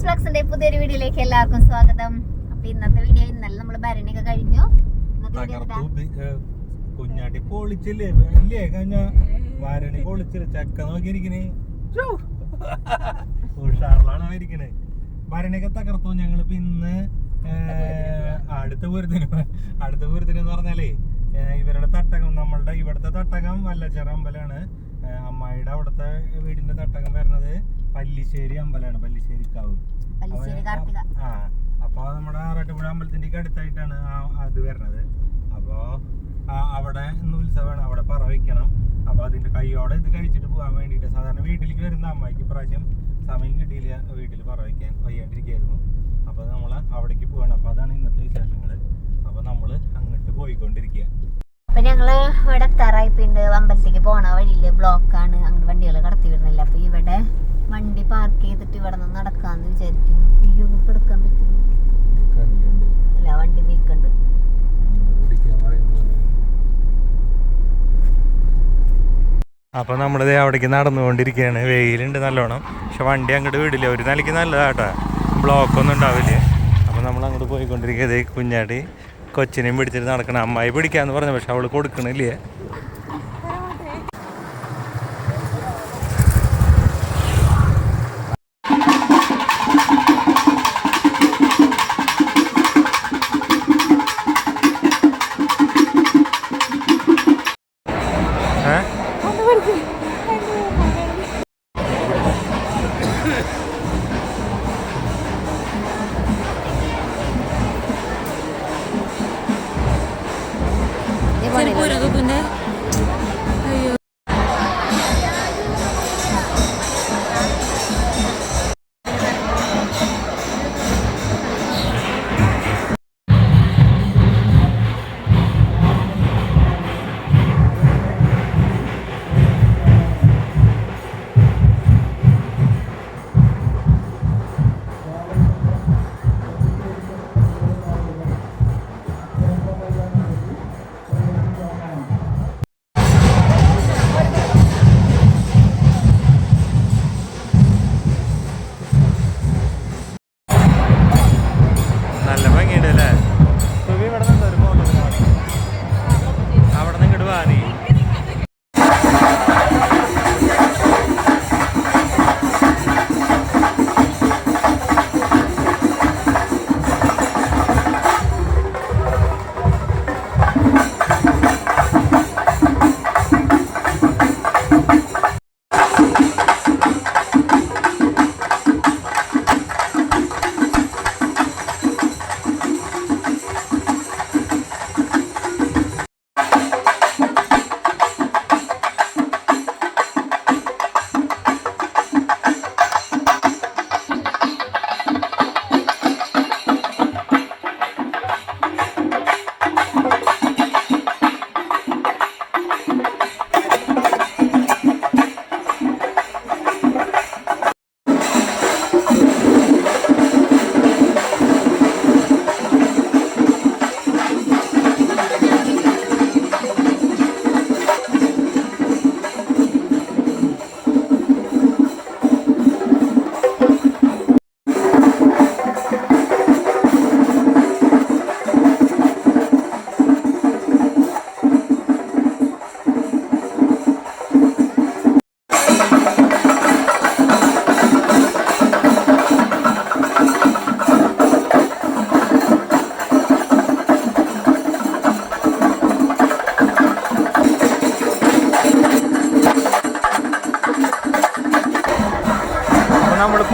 ഷമീസ് ഫ്ലക്സിന്റെ പുതിയൊരു വീഡിയോയിലേക്ക് എല്ലാവർക്കും സ്വാഗതം. അപ്പൊ ഇന്നത്തെ വീഡിയോ ഇന്നലെ നമ്മൾ ഭരണിയൊക്കെ കഴിഞ്ഞു. കുഞ്ഞാട്ടി പൊളിച്ചില്ലേ? ഇല്ലേ? കഴിഞ്ഞ വാരണി പൊളിച്ചില്ല? ചക്ക നോക്കിയിരിക്കണേ. ഉഷാറിലാണ് ഇരിക്കണേ ഭരണിയൊക്കെ തകർത്തു ഞങ്ങളിപ്പോ ഇന്ന് അടുത്ത പൂരത്തിന്. അടുത്ത പൂരത്തിന് എന്ന് പറഞ്ഞാലേ ഇവരുടെ തട്ടകം നമ്മളുടെ ഇവിടുത്തെ തട്ടകം വല്ലച്ചറ അമ്പലമാണ്. ഏ, അമ്മായിയുടെ അവിടുത്തെ വീടിന്റെ തട്ടകം വരുന്നത് പല്ലിശ്ശേരി അമ്പലമാണ് പല്ലിശ്ശേരിക്കാവ് ആ അപ്പൊ നമ്മുടെ ആറാട്ടുപുഴ അമ്പലത്തിന്റെ അടുത്തായിട്ടാണ് അത് വരുന്നത്. അപ്പോ അവിടെ ഇന്ന് ഉത്സവമാണ് അവിടെ പറ വെക്കണം. അപ്പൊ അതിന്റെ കൈയോടെ ഇത് കഴിച്ചിട്ട് പോകാൻ വേണ്ടിട്ട് സാധാരണ വീട്ടിലേക്ക് വരുന്ന അമ്മയ്ക്ക് പ്രാവശ്യം സമയം കിട്ടിയില്ല വീട്ടിൽ പറ വെക്കാൻ വയ്യാണ്ടിരിക്കായിരുന്നു അപ്പൊ നമ്മൾ അവിടേക്ക് പോവാണ്. അപ്പൊ അതാണ് ഇന്നത്തെ വിശേഷങ്ങൾ അപ്പൊ നമ്മൾ അങ്ങോട്ട് പോയിക്കൊണ്ടിരിക്കുക. അപ്പൊ ഞങ്ങൾ ഇവിടെ എത്താറായിട്ടുണ്ട് അമ്പലത്തേക്ക് പോണ വഴിയിൽ ബ്ലോക്കാണ്. അങ്ങനെ വണ്ടികൾ കടത്തി വിടുന്നില്ല. അപ്പൊ ഇവിടെ വണ്ടി പാർക്ക് ചെയ്തിട്ട് ഇവിടെ നിന്ന് നടക്കാന്ന് വിചാരിക്കുന്നു. അയ്യോ ഒന്നും എടുക്കാൻ പറ്റില്ല. അല്ല വണ്ടി നീക്കണ്ട് അപ്പൊ നമ്മളിത് അവിടേക്ക് നടന്നുകൊണ്ടിരിക്കുകയാണ് വെയിലുണ്ട് നല്ലോണം. പക്ഷെ വണ്ടി അങ്ങോട്ട് വിടില്ല. ഒരു നിലയ്ക്ക് നല്ലതാട്ടാ ബ്ലോക്ക് ഒന്നും ഉണ്ടാവില്ല. അപ്പൊ നമ്മൾ അങ്ങോട്ട് പോയിക്കൊണ്ടിരിക്കുന്നത് കുഞ്ഞാടി കൊച്ചിനെയും പിടിച്ചിട്ട് നടക്കണം അമ്മായി പിടിക്കാന്ന് പറഞ്ഞു പക്ഷെ അവൾ കൊടുക്കണില്ലേ?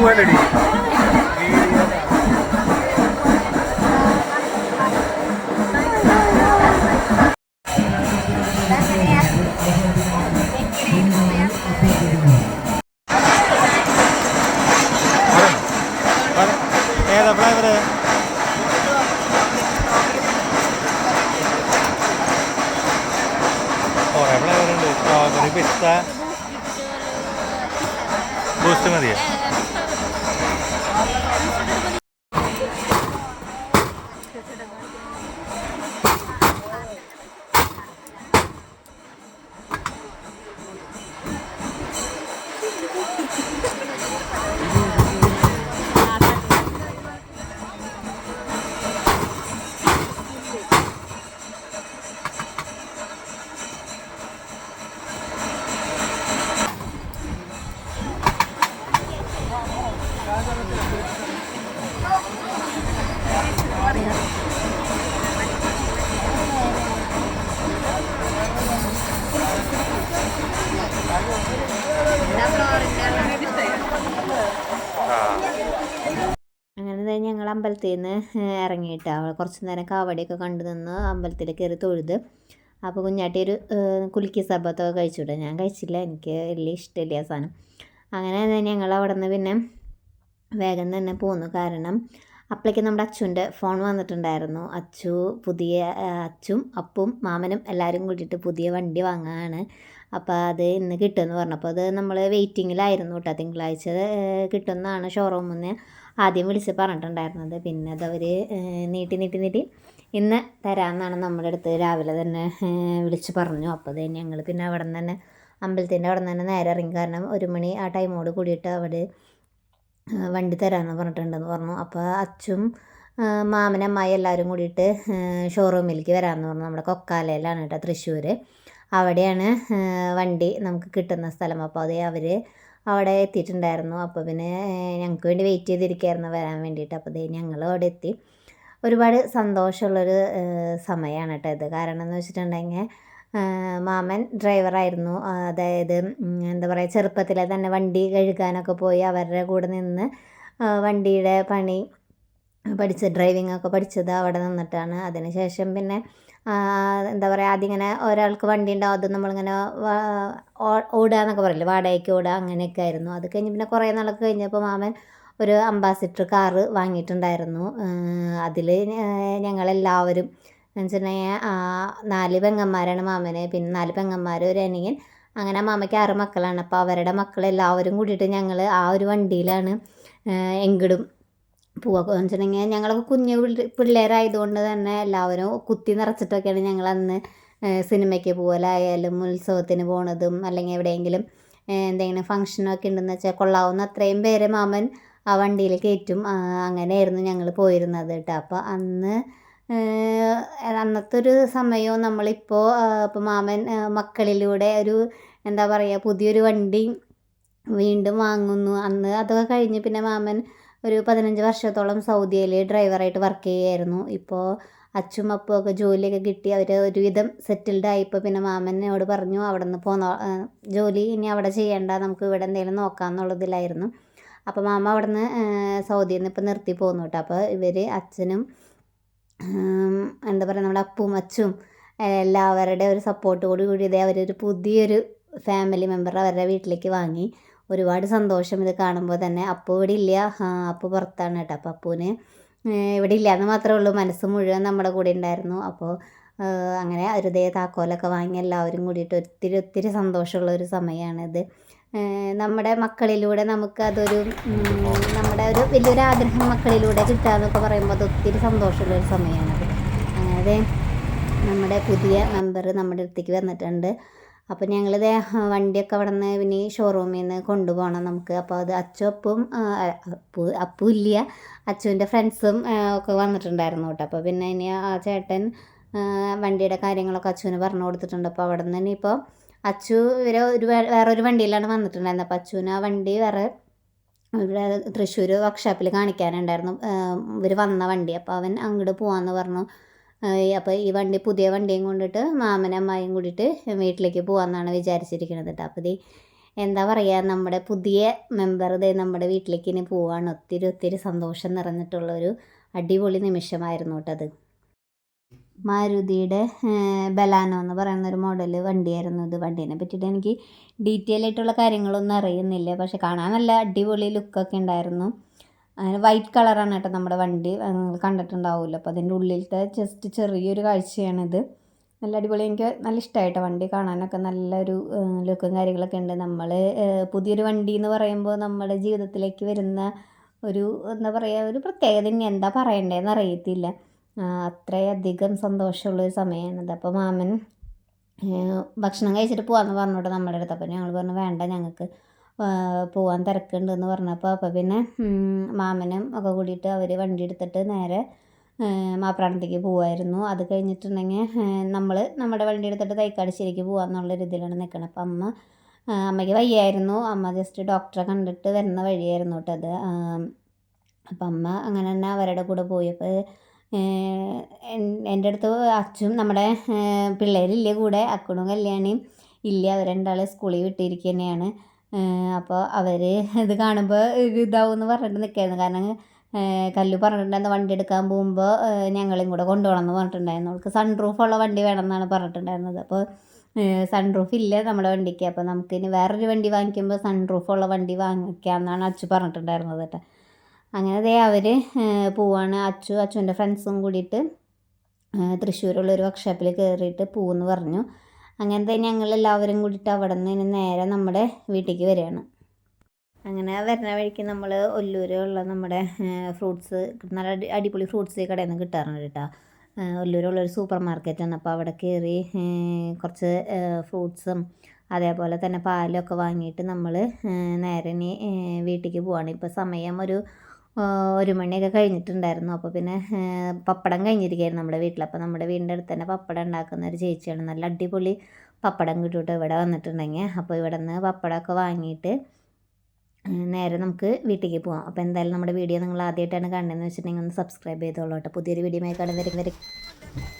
ഉണ്ട്. സ്ട്രോബെറി പിസ്ത ബൂസ്റ്റ് മതിയോ? അമ്പലത്തിൽ നിന്ന് ഇറങ്ങിയിട്ട്. അവൾ കുറച്ച് നേരം കാവടിയൊക്കെ കണ്ടു നിന്ന് അമ്പലത്തിൽ കയറി തൊഴുത്. അപ്പോൾ കുഞ്ഞാട്ടി ഒരു കുലുക്കി സബത്തൊക്കെ കഴിച്ചുവിട്ടെ ഞാൻ കഴിച്ചില്ല. എനിക്ക് വലിയ ഇഷ്ടമില്ല ആ സാധനം. അങ്ങനെ ഞങ്ങൾ അവിടെ നിന്ന് പിന്നെ വേഗം തന്നെ പോന്നു. കാരണം അപ്പോഴേക്ക് നമ്മുടെ അച്ചുവിന്റെ ഫോൺ വന്നിട്ടുണ്ടായിരുന്നു. അച്ചു പുതിയ അച്ചും അപ്പും മാമനും എല്ലാവരും കൂട്ടിയിട്ട് പുതിയ വണ്ടി വാങ്ങാനാണ്. അപ്പോൾ അത് ഇന്ന് കിട്ടുമെന്ന് പറഞ്ഞപ്പോൾ അത് നമ്മൾ വെയിറ്റിങ്ങിലായിരുന്നു കേട്ടോ. തിങ്കളാഴ്ച കിട്ടുമെന്നാണ് ഷോറൂമിൽ നിന്ന് ആദ്യം വിളിച്ച് പറഞ്ഞിട്ടുണ്ടായിരുന്നത്. പിന്നെ അതവർ നീട്ടി നീട്ടി നീട്ടി ഇന്ന് തരാമെന്നാണ് നമ്മുടെ അടുത്ത് രാവിലെ തന്നെ വിളിച്ച് പറഞ്ഞു. അപ്പോൾ അത് ഞങ്ങൾ പിന്നെ അവിടെ നിന്ന് തന്നെ അമ്പലത്തിന്റെ അവിടെ നിന്ന് തന്നെ നേരെ ഇറങ്ങി. കാരണം ഒരു മണി ആ ടൈമോട് കൂടിയിട്ട് അവിടെ വണ്ടി തരാമെന്ന് പറഞ്ഞിട്ടുണ്ടെന്ന് പറഞ്ഞു. അപ്പോൾ അച്ഛും മാമനമ്മായി എല്ലാവരും കൂടിയിട്ട് ഷോറൂമിലേക്ക് വരാമെന്ന് പറഞ്ഞു. നമ്മുടെ കൊക്കാലയിലാണ് കേട്ടോ തൃശ്ശൂർ അവിടെയാണ് വണ്ടി നമുക്ക് കിട്ടുന്ന സ്ഥലം. അപ്പോൾ അത് അവർ അവിടെ എത്തിയിട്ടുണ്ടായിരുന്നു. അപ്പോൾ പിന്നെ ഞങ്ങൾക്ക് വേണ്ടി വെയിറ്റ് ചെയ്തിരിക്കുകയായിരുന്നു വരാൻ വേണ്ടിയിട്ട്. അപ്പോൾ ദേ ഞങ്ങൾ അവിടെ എത്തി. ഒരുപാട് സന്തോഷമുള്ളൊരു സമയമാണ് കേട്ടോ ഇത്. കാരണം എന്ന് വെച്ചിട്ടുണ്ടെങ്കിൽ മാമൻ ഡ്രൈവറായിരുന്നു അതായത് എന്താ പറയുക ചെറുപ്പത്തിലെ തന്നെ വണ്ടി കഴുകാനൊക്കെ പോയി അവരുടെ കൂടെ നിന്ന് വണ്ടിയുടെ പണി പഠിച്ച് ഡ്രൈവിംഗ് ഒക്കെ പഠിച്ചത് അവിടെ നിന്നിട്ടാണ്. അതിനുശേഷം പിന്നെ എന്താ പറയുക ഇങ്ങനെ ഒരാൾക്ക് വണ്ടി ഉണ്ടാവും അത് നമ്മളിങ്ങനെ ഓടുക എന്നൊക്കെ പറയില്ലേ വാടകയ്ക്ക് ഓടുക അങ്ങനെയൊക്കെ ആയിരുന്നു. അത് കഴിഞ്ഞ് പിന്നെ കുറേ നാളൊക്കെ കഴിഞ്ഞപ്പോൾ മാമൻ ഒരു അംബാസിഡർ കാറ് വാങ്ങിയിട്ടുണ്ടായിരുന്നു. അതിൽ ഞങ്ങളെല്ലാവരും എന്ന് വെച്ചിട്ടുണ്ടെങ്കിൽ നാല് പെങ്ങന്മാരാണ് മാമന് പിന്നെ നാല് പെങ്ങന്മാർ ഒരു അനിയൻ. അങ്ങനെ മാമയ്ക്ക് ആറ് മക്കളാണ്. അപ്പോൾ അവരുടെ മക്കളെല്ലാവരും കൂടിയിട്ട് ഞങ്ങൾ ആ ഒരു വണ്ടിയിലാണ് എങ്കിടും പോവുക എന്ന് വെച്ചിട്ടുണ്ടെങ്കിൽ ഞങ്ങളൊക്കെ കുഞ്ഞു പിള്ള- പിള്ളേരായതുകൊണ്ട് തന്നെ എല്ലാവരും കുത്തി നിറച്ചിട്ടൊക്കെയാണ് ഞങ്ങൾ അന്ന് സിനിമയ്ക്ക് പോകലായാലും ഉത്സവത്തിന് പോണതും അല്ലെങ്കിൽ എവിടെയെങ്കിലും എന്തെങ്കിലും ഫംഗ്ഷനൊക്കെ ഉണ്ടെന്ന് വെച്ചാൽ കൊള്ളാവുന്ന അത്രയും പേരെ മാമൻ ആ വണ്ടിയിൽ കയറ്റും. അങ്ങനെയായിരുന്നു ഞങ്ങൾ പോയിരുന്നത് കേട്ടോ. അപ്പോൾ അന്ന് അന്നത്തെ ഒരു സമയവും നമ്മളിപ്പോൾ ഇപ്പോൾ മാമൻ മക്കളിലൂടെ ഒരു എന്താ പറയുക പുതിയൊരു വണ്ടി വീണ്ടും വാങ്ങുന്നു. അന്ന് അതൊക്കെ കഴിഞ്ഞ് പിന്നെ മാമൻ ഒരു പതിനഞ്ച് വർഷത്തോളം സൗദിയിൽ ഡ്രൈവറായിട്ട് വർക്ക് ചെയ്യുമായിരുന്നു ഇപ്പോൾ അച്ഛും അപ്പുമൊക്കെ ജോലിയൊക്കെ കിട്ടി അവർ ഒരുവിധം സെറ്റിൽഡ് ആയിപ്പോൾ പിന്നെ മാമനോട് പറഞ്ഞു അവിടെ നിന്ന് പോന്നോ ജോലി ഇനി അവിടെ ചെയ്യേണ്ട നമുക്ക് ഇവിടെ എന്തെങ്കിലും നോക്കാമെന്നുള്ളതിലായിരുന്നു അപ്പോൾ മാമ അവിടെ നിന്ന് സൗദിയിൽ നിന്ന് ഇപ്പോൾ നിർത്തി പോന്നു കേട്ടോ. അപ്പോൾ ഇവർ അച്ഛനും എന്താ പറയുക നമ്മുടെ അപ്പും അച്ചും എല്ലാവരുടെ ഒരു സപ്പോർട്ടോട് കൂടി ഇതേ അവരൊരു പുതിയൊരു ഫാമിലി മെമ്പർ അവരുടെ വീട്ടിലേക്ക് വാങ്ങി. ഒരുപാട് സന്തോഷം ഇത് കാണുമ്പോൾ തന്നെ. അപ്പു ഇവിടെ ഇല്ല. അപ്പു പുറത്താണ് കേട്ടോ. അപ്പോൾ അപ്പുവിന് ഇവിടെ ഇല്ല എന്ന് മാത്രമേ ഉള്ളൂ. മനസ്സ് മുഴുവൻ നമ്മുടെ കൂടെ ഉണ്ടായിരുന്നു. അപ്പോൾ അങ്ങനെ ഹൃദയ താക്കോലൊക്കെ വാങ്ങി എല്ലാവരും കൂടിയിട്ട് ഒത്തിരി ഒത്തിരി സന്തോഷമുള്ള ഒരു സമയമാണിത് നമ്മുടെ മക്കളിലൂടെ നമുക്ക് അതൊരു നമ്മുടെ ഒരു വലിയൊരു ആഗ്രഹം മക്കളിലൂടെ കിട്ടുക എന്നൊക്കെ പറയുമ്പോൾ അത് ഒത്തിരി സന്തോഷമുള്ള ഒരു സമയമാണത് അങ്ങനെ നമ്മുടെ പുതിയ മെമ്പർ നമ്മുടെ അടുത്തേക്ക് വന്നിട്ടുണ്ട്. അപ്പോൾ ഞങ്ങളിത് വണ്ടിയൊക്കെ അവിടെ നിന്ന് പിന്നെ ഷോറൂമിൽ നിന്ന് കൊണ്ടുപോകണം നമുക്ക്. അപ്പോൾ അത് അച്ചു അപ്പും അപ്പു അപ്പു ഇല്ല അച്ചുവിന്റെ ഫ്രണ്ട്സും ഒക്കെ വന്നിട്ടുണ്ടായിരുന്നു കേട്ടോ. അപ്പോൾ പിന്നെ ഇനി ആ ചേട്ടൻ വണ്ടിയുടെ കാര്യങ്ങളൊക്കെ അച്ചുവിന് പറഞ്ഞു കൊടുത്തിട്ടുണ്ട്. അപ്പോൾ അവിടെ നിന്ന് ഇനിയിപ്പോൾ അച്ചു ഇവരെ ഒരു വേറൊരു വണ്ടിയിലാണ് വന്നിട്ടുണ്ടായിരുന്നത്. അപ്പോൾ അച്ചുവിന് ആ വണ്ടി വേറെ ഇവിടെ തൃശ്ശൂർ വർക്ക്ഷോപ്പിൽ കാണിക്കാനുണ്ടായിരുന്നു. ഇവർ വന്ന വണ്ടി. അപ്പോൾ അവൻ അങ്ങോട്ട് പോകാമെന്ന് പറഞ്ഞു. അപ്പോൾ ഈ വണ്ടി പുതിയ വണ്ടിയും കൊണ്ടിട്ട് മാമനും അമ്മായും കൂടിയിട്ട് വീട്ടിലേക്ക് പോകാമെന്നാണ് വിചാരിച്ചിരിക്കുന്നത് കേട്ടോ അപ്പോൾ ഇത് എന്താ പറയുക നമ്മുടെ പുതിയ മെമ്പർ ഇതേ നമ്മുടെ വീട്ടിലേക്ക് ഇനി പോവാണ്. ഒത്തിരി ഒത്തിരി സന്തോഷം നിറഞ്ഞിട്ടുള്ളൊരു അടിപൊളി നിമിഷമായിരുന്നു കേട്ടോ അത്. മാരുതിയുടെ ബലാനോ എന്ന് പറയുന്ന ഒരു മോഡൽ വണ്ടിയായിരുന്നു ഇത്. വണ്ടീനെ പറ്റിയിട്ട് എനിക്ക് ഡീറ്റെയിൽ ആയിട്ടുള്ള കാര്യങ്ങളൊന്നും അറിയുന്നില്ല. പക്ഷെ കാണാൻ നല്ല അടിപൊളി ലുക്കൊക്കെ ഉണ്ടായിരുന്നു. അങ്ങനെ വൈറ്റ് കളറാണ് കേട്ടോ നമ്മുടെ വണ്ടി. കണ്ടിട്ടുണ്ടാവുമല്ലോ. അപ്പോൾ അതിന്റെ ഉള്ളിലത്തെ ജസ്റ്റ് ചെറിയൊരു കാഴ്ചയാണിത് നല്ല അടിപൊളി. എനിക്ക് നല്ല ഇഷ്ടമായിട്ടോ വണ്ടി കാണാനൊക്കെ. നല്ലൊരു ലുക്കും കാര്യങ്ങളൊക്കെ ഉണ്ട്. നമ്മൾ പുതിയൊരു വണ്ടി എന്ന് പറയുമ്പോൾ നമ്മുടെ ജീവിതത്തിലേക്ക് വരുന്ന ഒരു എന്താ പറയുക ഒരു പ്രത്യേകത ഇനി എന്താ പറയണ്ടേന്ന് അറിയത്തില്ല. അത്രയധികം സന്തോഷമുള്ളൊരു സമയമാണിത്. അപ്പോൾ മാമൻ ഭക്ഷണം കഴിച്ചിട്ട് പോകാമെന്ന് പറഞ്ഞോട്ട് നമ്മുടെ അടുത്ത്. അപ്പോൾ ഞങ്ങൾ പറഞ്ഞു വേണ്ട ഞങ്ങൾക്ക് പോകാൻ തിരക്കുണ്ട് എന്ന് പറഞ്ഞപ്പോൾ അപ്പോൾ പിന്നെ മാമനും ഒക്കെ കൂടിയിട്ട് അവർ വണ്ടി എടുത്തിട്ട് നേരെ മാപ്രാണത്തേക്ക് പോവായിരുന്നു. അത് കഴിഞ്ഞിട്ടുണ്ടെങ്കിൽ നമ്മൾ നമ്മുടെ വണ്ടി എടുത്തിട്ട് തൈക്കാടിശ്ശേരിക്ക് പോകാമെന്നുള്ള രീതിയിലാണ് നിൽക്കുന്നത് അപ്പം അമ്മ അമ്മയ്ക്ക് വയ്യായിരുന്നു. അമ്മ ജസ്റ്റ് ഡോക്ടറെ കണ്ടിട്ട് വരുന്ന വഴിയായിരുന്നു കേട്ടോ അത്. അപ്പം അമ്മ അങ്ങനെ തന്നെ അവരുടെ കൂടെ പോയി അപ്പോൾ എന്റെ അടുത്ത് അച്ഛനും നമ്മുടെ പിള്ളേരില്ലേ കൂടെ അക്കുണും കല്യാണിയും ഇല്ല അവർ രണ്ടാളെ സ്കൂളിൽ വിട്ടിരിക്കുക തന്നെയാണ് അപ്പോൾ അവർ ഇത് കാണുമ്പോൾ ഇതാവും എന്ന് പറഞ്ഞിട്ട് നിൽക്കായിരുന്നു കാരണം കല്ല് പറഞ്ഞിട്ടുണ്ടായിരുന്നു വണ്ടി എടുക്കാൻ പോകുമ്പോൾ ഞങ്ങളെയും കൂടെ കൊണ്ടുപോകണം എന്ന് പറഞ്ഞിട്ടുണ്ടായിരുന്നു. അവൾക്ക് സൺ റൂഫുള്ള വണ്ടി വേണമെന്നാണ് പറഞ്ഞിട്ടുണ്ടായിരുന്നത്. അപ്പോൾ സൺ റൂഫ് ഇല്ല നമ്മുടെ വണ്ടിക്ക്. അപ്പോൾ നമുക്ക് ഇനി വേറൊരു വണ്ടി വാങ്ങിക്കുമ്പോൾ സൺ റൂഫുള്ള വണ്ടി വാങ്ങിക്കാം എന്നാണ് അച്ചു പറഞ്ഞിട്ടുണ്ടായിരുന്നത് കേട്ടോ. അങ്ങനെ ദേ അവർ പോവാണ്. അച്ചു അച്ചുവിന്റെ ഫ്രണ്ട്സും കൂടിയിട്ട് തൃശ്ശൂരുള്ള ഒരു വർക്ക്ഷോപ്പിൽ കയറിയിട്ട് പോകുമെന്ന് പറഞ്ഞു. അങ്ങനത്തെ ഞങ്ങൾ എല്ലാവരും കൂടിയിട്ട് അവിടെ നിന്ന് നേരെ നമ്മുടെ വീട്ടിലേക്ക് വരികയാണ്. അങ്ങനെ വരുന്ന വഴിക്ക് നമ്മൾ ഒല്ലൂരുള്ള നമ്മുടെ ഫ്രൂട്ട്സ് നല്ല അടി അടിപൊളി ഫ്രൂട്ട്സ് കടയിൽ നിന്ന് കിട്ടാറുണ്ട് കേട്ടോ. ഒല്ലൂരുള്ളൊരു സൂപ്പർ മാർക്കറ്റാണ് അപ്പോൾ അവിടെ കയറി കുറച്ച് ഫ്രൂട്ട്സും അതേപോലെ തന്നെ പാലൊക്കെ വാങ്ങിയിട്ട് നമ്മൾ നേരെ ഇനി വീട്ടിലേക്ക് പോവാണ്. ഇപ്പോൾ സമയം ഒരു ഒരു മണിയൊക്കെ കഴിഞ്ഞിട്ടുണ്ടായിരുന്നു. അപ്പോൾ പിന്നെ പപ്പടം കഴിഞ്ഞിരിക്കുകയായിരുന്നു നമ്മുടെ വീട്ടിൽ. അപ്പോൾ നമ്മുടെ വീടിന്റെ അടുത്ത് തന്നെ പപ്പടം ഉണ്ടാക്കുന്ന ഒരു ചേച്ചിയാണ്. നല്ല അടിപൊളി പപ്പടം കിട്ടിയിട്ട് ഇവിടെ വന്നിട്ടുണ്ടെങ്കിൽ. അപ്പോൾ ഇവിടെ നിന്ന് പപ്പടമൊക്കെ വാങ്ങിയിട്ട് നേരെ നമുക്ക് വീട്ടിലേക്ക് പോകാം അപ്പോൾ എന്തായാലും നമ്മുടെ വീഡിയോ നിങ്ങൾ ആദ്യമായിട്ടാണ് കണ്ടതെന്ന് വെച്ചിട്ടുണ്ടെങ്കിൽ ഒന്ന് സബ്സ്ക്രൈബ് ചെയ്തോളൂ കേട്ടോ. പുതിയൊരു വീഡിയോ കാണുന്നവരെ